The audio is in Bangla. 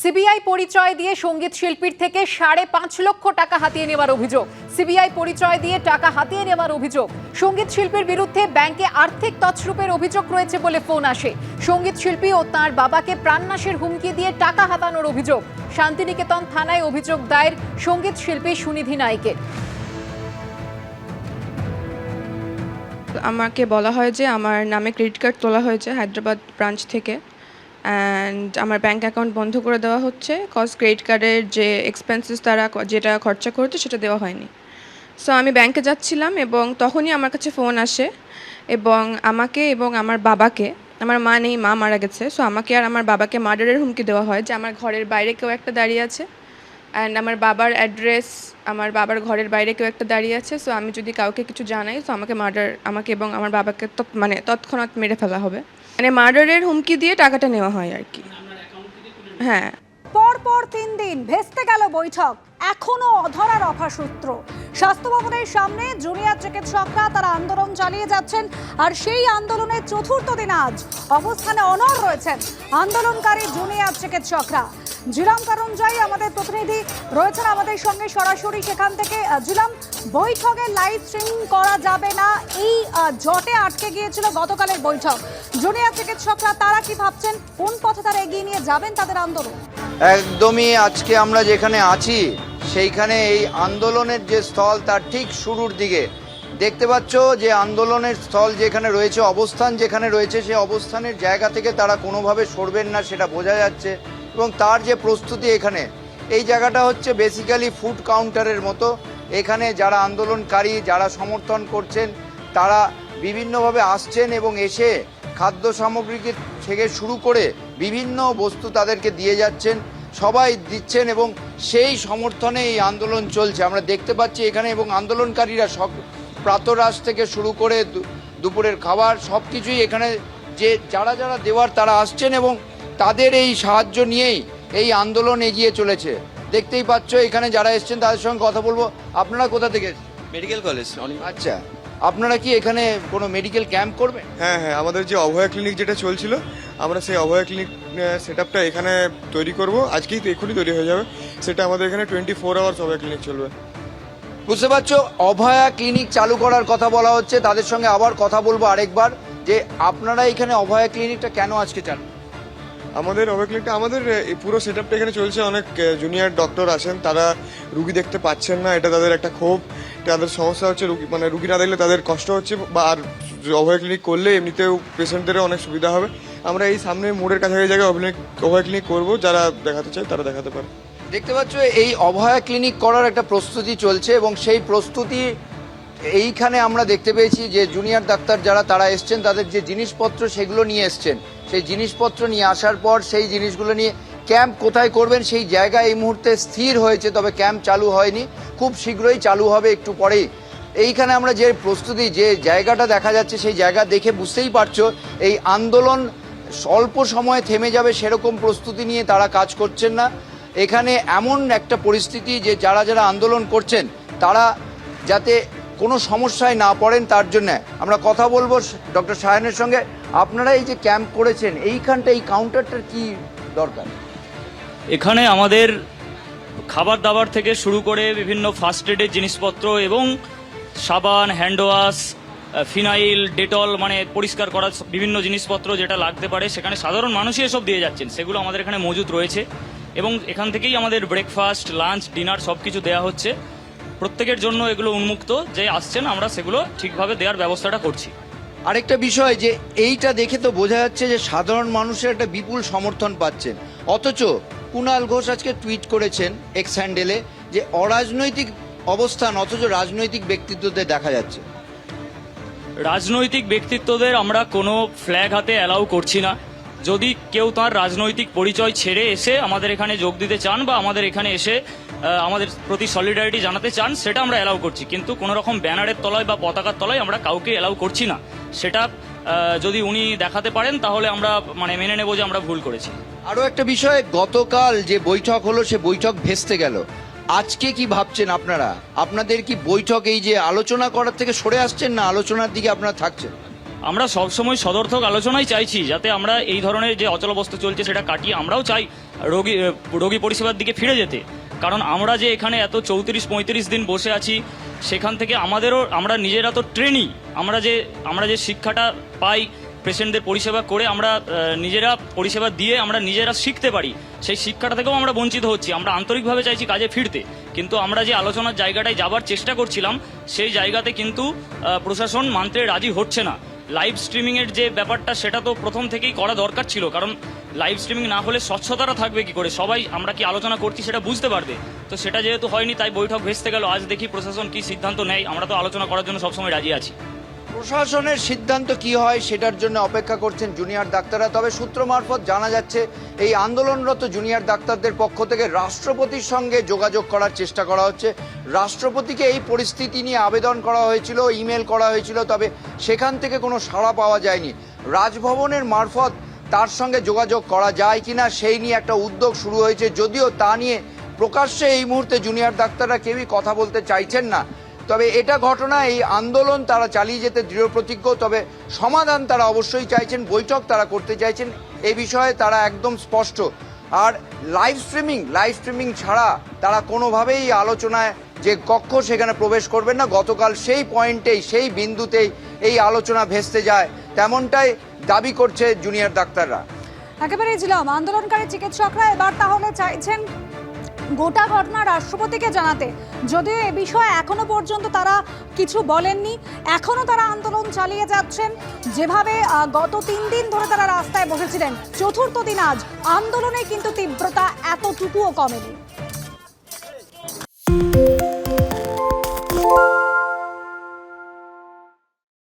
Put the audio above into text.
সিবিআই পরিচয় দিয়ে সংগীত শিল্পীর থেকে সাড়ে পাঁচ লক্ষ টাকা হাতিয়ে নেওয়ার অভিযোগ। সিবিআই পরিচয় দিয়ে টাকা হাতিয়ে নেওয়ার অভিযোগ। সংগীত শিল্পীর বিরুদ্ধে ব্যাংকে আর্থিক তছরূপের অভিযোগ রয়েছে বলে ফোন আসে। সংগীত শিল্পী ও তার বাবাকে প্রাণনাশের হুমকি দিয়ে টাকা হাতানোর অভিযোগ। শান্তিনিকেতন থানায় অভিযোগ দায়ের সংগীত শিল্পী সুনিধি নাইকের আমাকে বলা হয় যে আমার নামে ক্রেডিট কার্ড তোলা হয়েছে হায়দ্রাবাদ ব্রাঞ্চ থেকে। অ্যান্ড আমার ব্যাঙ্ক অ্যাকাউন্ট বন্ধ করে দেওয়া হচ্ছে কজ ক্রেডিট কার্ডের যে এক্সপেন্সেস তারা যেটা খরচা করতে সেটা দেওয়া হয়নি। সো আমি ব্যাংকে যাচ্ছিলাম এবং তখনই আমার কাছে ফোন আসে এবং আমাকে এবং আমার বাবাকে, আমার মা নেই, মা মারা গেছে। সো আমাকে আর আমার বাবাকে মার্ডারের হুমকি দেওয়া হয় যে আমার ঘরের বাইরে কেউ একটা দাঁড়িয়ে আছে। অ্যান্ড আমার বাবার অ্যাড্রেস আমার বাবার ঘরের বাইরে কেউ একটা দাঁড়িয়ে আছে। সো আমি যদি কাউকে কিছু জানাই তো আমাকে মার্ডার আমাকে এবং আমার বাবাকে মানে তৎক্ষণাৎ মেরে ফেলা হবে। মানে মার্ডারের হুমকি দিয়ে টাকাটা নেওয়া হয় আর কি। হ্যাঁ। পর পর তিন দিন ভেস্তে গেল বৈঠক। এখনও অধরার অফা সূত্র স্বাস্থ্য ভবনের সামনে জুনিয়র চিকিৎসকরা তারা আন্দোলন চালিয়ে যাচ্ছেন আর সেই আন্দোলনের চতুর্থ দিন আজ অবস্থানে অনর রয়েছেন আন্দোলনকারী জুনিয়র চিকিৎসকরা। জিলাম কারঞ্জয় আমাদের প্রতিনিধি রয়েছেন আমাদের সঙ্গে সরাসরি সেখান থেকে। জিলাম বৈঠকে লাইভ স্ট্রিমিং করা যাবে না, এই জটে আটকে গিয়েছিল গতকালের বৈঠক। জুনিয়র চিকিৎসকরা তারা কি ভাবছেন, কোন পথে তারা এগিয়ে নিয়ে যাবেন তাদের আন্দোলন? একদমই আজকে আমরা যেখানে আছি, সেইখানে এই আন্দোলনের যে স্থল তার ঠিক শুরুর দিকে। দেখতে পাচ্ছ যে আন্দোলনের স্থল যেখানে রয়েছে, অবস্থান যেখানে রয়েছে সে অবস্থানের জায়গা থেকে তারা কোনোভাবে সরবেন না, সেটা বোঝা যাচ্ছে। এবং তার যে প্রস্তুতি এখানে, এই জায়গাটা হচ্ছে বেসিক্যালি ফুড কাউন্টারের মতো। এখানে যারা আন্দোলনকারী, যারা সমর্থন করছেন, তারা বিভিন্নভাবে আসছেন এবং এসে খাদ্য সামগ্রীকে থেকে শুরু করে বিভিন্ন বস্তু তাদেরকে দিয়ে যাচ্ছেন, সবাই দিচ্ছেন এবং সেই সমর্থনে এই আন্দোলন চলছে। আমরা দেখতে পাচ্ছি এখানে এবং আন্দোলনকারীরা সব প্রাতরাশ থেকে শুরু করে দুপুরের খাবার সব কিছুই এখানে যে, যারা যারা দেওয়ার তারা আসছেন এবং তাদের এই সাহায্য নিয়েই এই আন্দোলন এগিয়ে চলেছে। দেখতেই পাচ্ছ এখানে যারা এসছেন তাদের সঙ্গে কথা বলব। আপনারা কোথা থেকে মেডিকেল কলেজ অনেক আচ্ছা আপনারা কি এখানে কোনো মেডিকেল ক্যাম্প করবেন? হ্যাঁ হ্যাঁ আমাদের যে অভয়া ক্লিনিক যেটা চলছিল আমরা সেই অভয়া ক্লিনিক সেট আপটা এখানে তৈরি করব। আজকেই তো এক্ষুনি তৈরি হয়ে যাবে। সেটা আমাদের এখানে twenty four hours Abhaya clinic চলবে। বুঝতে পারছ অভয়া ক্লিনিক চালু করার কথা বলা হচ্ছে। তাদের সঙ্গে আবার কথা বলব আরেকবার যে আপনারা এখানে অভয়া ক্লিনিকটা কেন আজকে চালু? আমাদের অভয়া ক্লিনিকটা আমাদের এই পুরো সেট আপটা এখানে চলছে। অনেক জুনিয়র ডক্টর আছেন তারা রুগী দেখতে পাচ্ছেন না। এটা তাদের একটা ক্ষোভ। তাদের সমস্যা হচ্ছে রুগী মানে রুগী না দেখলে তাদের কষ্ট হচ্ছে বা আর অভয়া ক্লিনিক করলে এমনিতেও পেশেন্টদেরও অনেক সুবিধা হবে। আমরা এই সামনে মোড়ের কাছাকাছি জায়গায় ক্লিনিক অভয়া ক্লিনিক করব। যারা দেখাতে চায় তারা দেখাতে পারে। দেখতে পাচ্ছ, এই অভয়া ক্লিনিক করার একটা প্রস্তুতি চলছে এবং সেই প্রস্তুতি, এইখানে আমরা দেখতে পেয়েছি যে জুনিয়র ডাক্তার যারা, তারা এসছেন, তাদের যে জিনিসপত্র সেগুলো নিয়ে এসছেন। সেই জিনিসপত্র নিয়ে আসার পর সেই জিনিসগুলো নিয়ে ক্যাম্প কোথায় করবেন সেই জায়গা এই মুহূর্তে স্থির হয়েছে, তবে ক্যাম্প চালু হয়নি। খুব শীঘ্রই চালু হবে একটু পরেই। এইখানে আমরা যে প্রস্তুতি, যে জায়গাটা দেখা যাচ্ছে সেই জায়গা দেখে বুঝতেই পারছ, এই আন্দোলন স্বল্প সময়ে থেমে যাবে সেরকম প্রস্তুতি নিয়ে তারা কাজ করছেন না। এখানে এমন একটা পরিস্থিতি যে যারা যারা আন্দোলন করছেন, তারা যাতে কোনো সমস্যায় না পড়েন তার জন্য। আমরা কথা বলব ডক্টর সায়নের সঙ্গে। আপনারা এই যে ক্যাম্প করেছেন, এইখানটা এই কাউন্টারটার কি দরকার? এখানে আমাদের খাবার দাবার থেকে শুরু করে বিভিন্ন ফার্স্ট এডের জিনিসপত্র এবং সাবান হ্যান্ড ওয়াশ ফিনাইল, ডেটল মানে পরিষ্কার করার বিভিন্ন জিনিসপত্র যেটা লাগতে পারে, সেখানে সাধারণ মানুষই এসব দিয়ে যাচ্ছেন। সেগুলো আমাদের এখানে মজুদ রয়েছে এবং এখান থেকেই আমাদের ব্রেকফাস্ট লাঞ্চ ডিনার সব কিছু দেওয়া হচ্ছে। প্রত্যেকের জন্য এগুলো উন্মুক্ত যে আসছেন আমরা সেগুলো ঠিকভাবে দেওয়ার ব্যবস্থাটা করছি। আরেকটা বিষয় যে এইটা দেখে তো বোঝা যাচ্ছে যে সাধারণ মানুষের একটা বিপুল সমর্থন পাচ্ছেন। অথচ কুণাল ঘোষ আজকে টুইট করেছেন এক্স হ্যান্ডেলে যে অরাজনৈতিক অবস্থান অথচ রাজনৈতিক ব্যক্তিত্বদের দেখা যাচ্ছে। রাজনৈতিক ব্যক্তিত্বদের আমরা কোনো ফ্ল্যাগ হাতে অ্যালাউ করছি না। যদি কেউ তার রাজনৈতিক পরিচয় ছেড়ে এসে আমাদের এখানে যোগ দিতে চান বা আমাদের এখানে এসে আমাদের প্রতি সলিডারিটি জানাতে চান, সেটা আমরা অ্যালাউ করছি। কিন্তু কোনো রকম ব্যানারের তলায় বা পতাকার তলায় আমরা কাউকে অ্যালাউ করছি না। সেটা যদি উনি দেখাতে পারেন, তাহলে আমরা মানে মেনে নেব যে আমরা ভুল করেছি। আরও একটা বিষয়, গতকাল যে বৈঠক হলো, সে বৈঠক ভেস্তে গেল। আজকে কি ভাবছেন আপনারা? আপনাদের কি বৈঠক এই যে আলোচনা করার থেকে সরে আসছেন না আলোচনার দিকে আপনারা থাকছেন? আমরা সবসময় সদর্থক আলোচনাই চাইছি যাতে আমরা এই ধরনের যে অচলাবস্থা চলছে সেটা কাটিয়ে আমরাও চাই রোগী রোগী পরিষেবার দিকে ফিরে যেতে। কারণ আমরা যে এখানে এত চৌত্রিশ, পঁয়ত্রিশ দিন বসে আছি, সেখান থেকে আমাদেরও, আমরা নিজেরা তো ট্রেনই আমরা যে আমরা যে শিক্ষাটা পাই পেশেন্টদের পরিষেবা করে আমরা নিজেরা পরিষেবা দিয়ে আমরা নিজেরা শিখতে পারি, সেই শিক্ষাটা থেকেও আমরা বঞ্চিত হচ্ছি। আমরা আন্তরিকভাবে চাইছি কাজে ফিরতে, কিন্তু আমরা যে আলোচনার জায়গাটায় যাবার চেষ্টা করছিলাম, সেই জায়গাতে কিন্তু প্রশাসন মানতে রাজি হচ্ছে না। লাইভ স্ট্রিমিংয়ের যে ব্যাপারটা, সেটা তো প্রথম থেকেই করা দরকার ছিল। কারণ লাইভ স্ট্রিমিং না হলে স্বচ্ছতাটা থাকবে কি করে? সবাই আমরা কি আলোচনা করছি সেটা বুঝতে পারবে। তো সেটা যেহেতু হয়নি, তাই বৈঠক ভেসতে গেল। আজ দেখি প্রশাসন কি সিদ্ধান্ত নেয়। আমরা তো আলোচনা করার জন্য সবসময় রাজি আছি। প্রশাসনের সিদ্ধান্ত কি হয় সেটার জন্য অপেক্ষা করছেন জুনিয়র ডাক্তাররা। তবে সূত্র মারফত জানা যাচ্ছে, এই আন্দোলনরত জুনিয়র ডাক্তারদের পক্ষ থেকে রাষ্ট্রপতির সঙ্গে যোগাযোগ করার চেষ্টা করা হচ্ছে। রাষ্ট্রপতিকে এই পরিস্থিতি নিয়ে আবেদন করা হয়েছিল, ইমেল করা হয়েছিল, তবে সেখান থেকে কোনো সাড়া পাওয়া যায়নি। রাজভবনের মারফত তার সঙ্গে যোগাযোগ করা যায় কিনা সেই নিয়ে একটা উদ্যোগ শুরু হয়েছে, যদিও তা নিয়ে প্রকাশ্যে এই মুহূর্তে জুনিয়র ডাক্তাররা কেউই কথা বলতে চাইছেন না। তবে এটা ঘটনা, এই আন্দোলন তারা চালিয়ে যেতে দৃঢ় প্রতিজ্ঞ, তবে সমাধান তারা অবশ্যই চাইছেন, বৈঠক তারা করতে চাইছেন এই বিষয়ে তারা একদম স্পষ্ট। আর লাইভ স্ট্রিমিং লাইভ স্ট্রিমিং ছাড়া তারা কোনোভাবেই আলোচনায় যে কক্ষ সেখানে প্রবেশ করবেন না, গতকাল সেই পয়েন্টেই, সেই বিন্দুতেই এই আলোচনা ভেস্তে যায়, তেমনটাই দাবি করছে জুনিয়র ডাক্তাররা। একেবারে ছিলাম আন্দোলনকারী চিকিৎসকরা এবার তাহলে চাইছেন গোটা ঘটনা রাষ্ট্রপতিকে জানাতে। যদিও এ বিষয়ে এখনও পর্যন্ত তারা কিছু বলেননি, এখনও তারা আন্দোলন চালিয়ে যাচ্ছেন। যেভাবে গত তিন দিন ধরে তারা রাস্তায় বসেছিলেন, চতুর্থ দিন আজ আন্দোলনে কিন্তু তীব্রতা এতটুকুও কমেনি।